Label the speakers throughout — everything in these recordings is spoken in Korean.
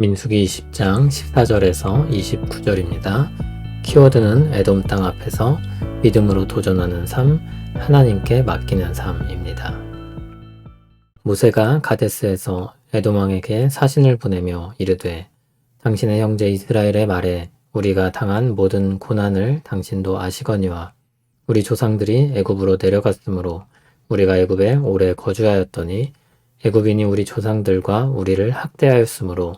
Speaker 1: 민수기 20장 14절에서 29절입니다. 키워드는 에돔 땅 앞에서 믿음으로 도전하는 삶, 하나님께 맡기는 삶입니다. 모세가 가데스에서 에돔 왕에게 사신을 보내며 이르되 당신의 형제 이스라엘의 말에 우리가 당한 모든 고난을 당신도 아시거니와 우리 조상들이 애굽으로 내려갔으므로 우리가 애굽에 오래 거주하였더니 애굽인이 우리 조상들과 우리를 학대하였으므로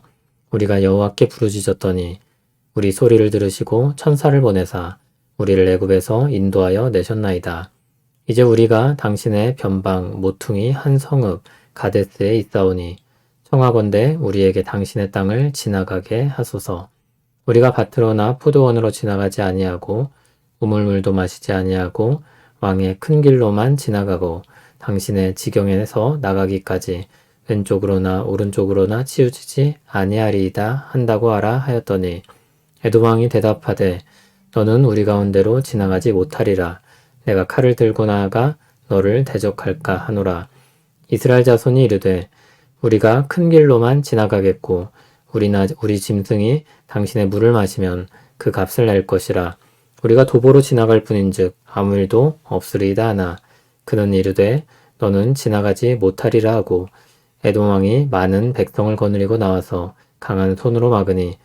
Speaker 1: 우리가 여호와께 부르짖었더니 우리 소리를 들으시고 천사를 보내사 우리를 애굽에서 인도하여 내셨나이다. 이제 우리가 당신의 변방 모퉁이 한 성읍 가데스에 있사오니 청하건대 우리에게 당신의 땅을 지나가게 하소서. 우리가 밭으로나 포도원으로 지나가지 아니하고 우물물도 마시지 아니하고 왕의 큰 길로만 지나가고 당신의 지경에서 나가기까지 왼쪽으로나 오른쪽으로나 치우치지 아니하리이다 한다고 하라 하였더니 에도왕이 대답하되 너는 우리 가운데로 지나가지 못하리라. 내가 칼을 들고 나아가 너를 대적할까 하노라. 이스라엘 자손이 이르되 우리가 큰 길로만 지나가겠고 우리나 우리 짐승이 당신의 물을 마시면 그 값을 낼 것이라. 우리가 도보로 지나갈 뿐인즉 아무 일도 없으리이다 하나. 그는 이르되 너는 지나가지 못하리라 하고 에돔 왕이 많은 백성을 거느리고 나와서 강한 손으로 막으니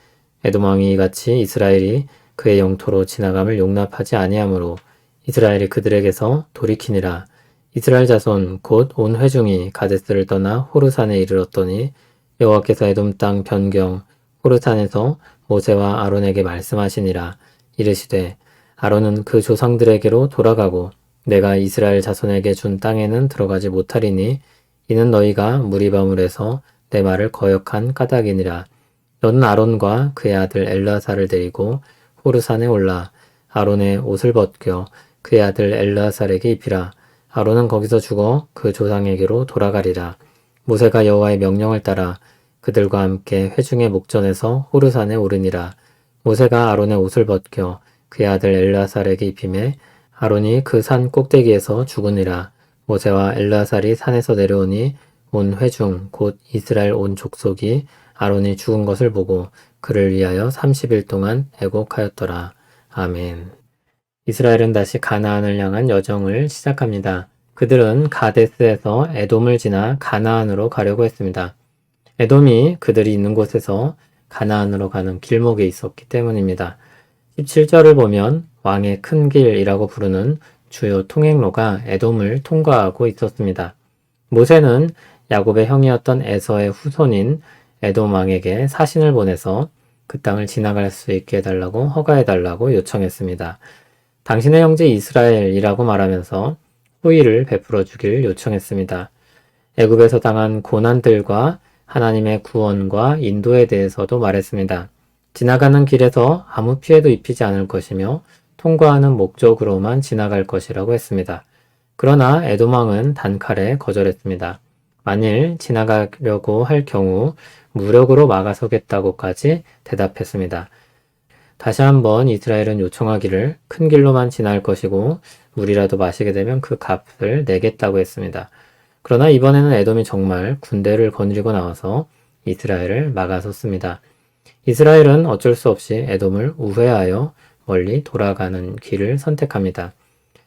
Speaker 1: 에돔 왕이 이같이 이스라엘이 그의 영토로 지나감을 용납하지 아니하므로 이스라엘이 그들에게서 돌이키니라. 이스라엘 자손 곧 온 회중이 가데스를 떠나 호르산에 이르렀더니 여호와께서 에돔 땅 변경 호르산에서 모세와 아론에게 말씀하시니라. 이르시되 아론은 그 조상들에게로 돌아가고 내가 이스라엘 자손에게 준 땅에는 들어가지 못하리니 이는 너희가 무리바물에서 내 말을 거역한 까닭이니라. 너는 아론과 그의 아들 엘라사를 데리고 호르산에 올라 아론의 옷을 벗겨 그의 아들 엘라살에게 입히라. 아론은 거기서 죽어 그 조상에게로 돌아가리라. 모세가 여호와의 명령을 따라 그들과 함께 회중의 목전에서 호르산에 오르니라. 모세가 아론의 옷을 벗겨 그의 아들 엘라살에게 입힘에 아론이 그 산 꼭대기에서 죽으니라. 모세와 엘라살이 산에서 내려오니 온 회중 곧 이스라엘 온 족속이 아론이 죽은 것을 보고 그를 위하여 30일 동안 애곡하였더라. 아멘. 이스라엘은 다시 가나안을 향한 여정을 시작합니다. 그들은 가데스에서 에돔을 지나 가나안으로 가려고 했습니다. 에돔이 그들이 있는 곳에서 가나안으로 가는 길목에 있었기 때문입니다. 17절을 보면 왕의 큰 길이라고 부르는 주요 통행로가 에돔을 통과하고 있었습니다. 모세는 야곱의 형이었던 에서의 후손인 에돔 왕에게 사신을 보내서 그 땅을 지나갈 수 있게 해달라고 허가해달라고 요청했습니다. 당신의 형제 이스라엘이라고 말하면서 후의를 베풀어 주길 요청했습니다. 애굽에서 당한 고난들과 하나님의 구원과 인도에 대해서도 말했습니다. 지나가는 길에서 아무 피해도 입히지 않을 것이며 통과하는 목적으로만 지나갈 것이라고 했습니다. 그러나 에도망은 단칼에 거절했습니다. 만일 지나가려고 할 경우 무력으로 막아서겠다고까지 대답했습니다. 다시 한번 이스라엘은 요청하기를 큰 길로만 지날 것이고 물이라도 마시게 되면 그 값을 내겠다고 했습니다. 그러나 이번에는 에돔이 정말 군대를 거느리고 나와서 이스라엘을 막아섰습니다. 이스라엘은 어쩔 수 없이 에돔을 우회하여 멀리 돌아가는 길을 선택합니다.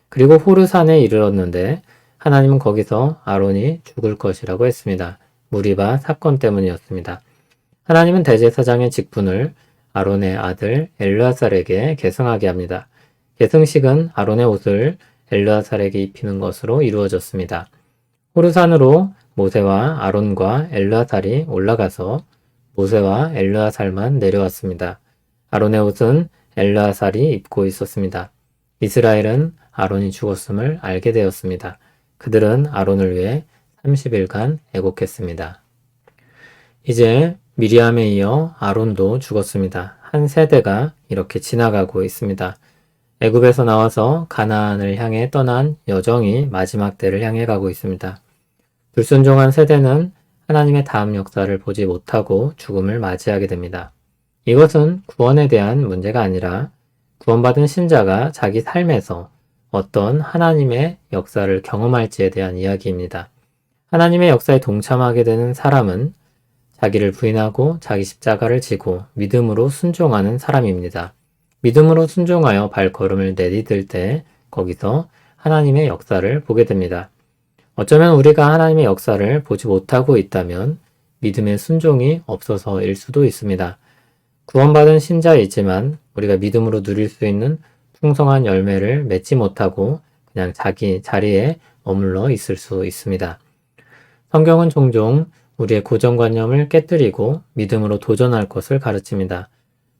Speaker 1: 그리고 호르산에 이르렀는데 하나님은 거기서 아론이 죽을 것이라고 했습니다. 무리바 사건 때문이었습니다. 하나님은 대제사장의 직분을 아론의 아들 엘르아살에게 계승하게 합니다. 계승식은 아론의 옷을 엘르아살에게 입히는 것으로 이루어졌습니다. 호르산으로 모세와 아론과 엘르아살이 올라가서 모세와 엘르아살만 내려왔습니다. 아론의 옷은 엘라살이 입고 있었습니다. 이스라엘은 아론이 죽었음을 알게 되었습니다. 그들은 아론을 위해 30일간 애곡했습니다. 이제 미리암에 이어 아론도 죽었습니다. 한 세대가 이렇게 지나가고 있습니다. 애굽에서 나와서 가나안을 향해 떠난 여정이 마지막 때를 향해 가고 있습니다. 불순종한 세대는 하나님의 다음 역사를 보지 못하고 죽음을 맞이하게 됩니다. 이것은 구원에 대한 문제가 아니라 구원받은 신자가 자기 삶에서 어떤 하나님의 역사를 경험할지에 대한 이야기입니다. 하나님의 역사에 동참하게 되는 사람은 자기를 부인하고 자기 십자가를 지고 믿음으로 순종하는 사람입니다. 믿음으로 순종하여 발걸음을 내디딜 때 거기서 하나님의 역사를 보게 됩니다. 어쩌면 우리가 하나님의 역사를 보지 못하고 있다면 믿음의 순종이 없어서일 수도 있습니다. 구원받은 신자이지만 우리가 믿음으로 누릴 수 있는 풍성한 열매를 맺지 못하고 그냥 자기 자리에 머물러 있을 수 있습니다. 성경은 종종 우리의 고정관념을 깨뜨리고 믿음으로 도전할 것을 가르칩니다.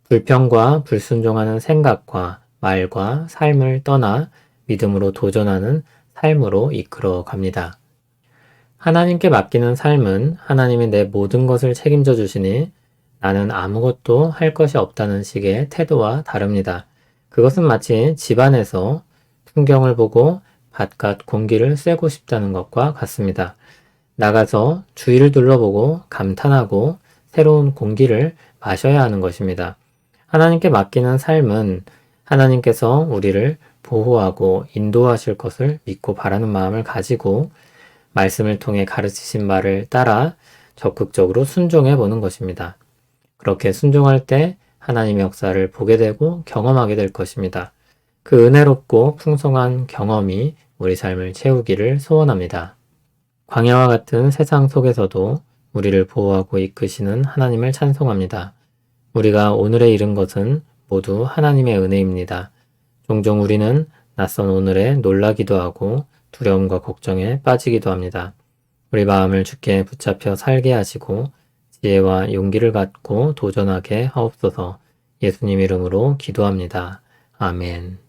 Speaker 1: 불평과 불순종하는 생각과 말과 삶을 떠나 믿음으로 도전하는 삶으로 이끌어 갑니다. 하나님께 맡기는 삶은 하나님이 내 모든 것을 책임져 주시니 나는 아무것도 할 것이 없다는 식의 태도와 다릅니다. 그것은 마치 집안에서 풍경을 보고 바깥 공기를 쐬고 싶다는 것과 같습니다. 나가서 주위를 둘러보고 감탄하고 새로운 공기를 마셔야 하는 것입니다. 하나님께 맡기는 삶은 하나님께서 우리를 보호하고 인도하실 것을 믿고 바라는 마음을 가지고 말씀을 통해 가르치신 말을 따라 적극적으로 순종해 보는 것입니다. 그렇게 순종할 때 하나님의 역사를 보게 되고 경험하게 될 것입니다. 그 은혜롭고 풍성한 경험이 우리 삶을 채우기를 소원합니다. 광야와 같은 세상 속에서도 우리를 보호하고 이끄시는 하나님을 찬송합니다. 우리가 오늘에 이른 것은 모두 하나님의 은혜입니다. 종종 우리는 낯선 오늘에 놀라기도 하고 두려움과 걱정에 빠지기도 합니다. 우리 마음을 주께 붙잡혀 살게 하시고 지혜와 용기를 갖고 도전하게 하옵소서 예수님 이름으로 기도합니다. 아멘.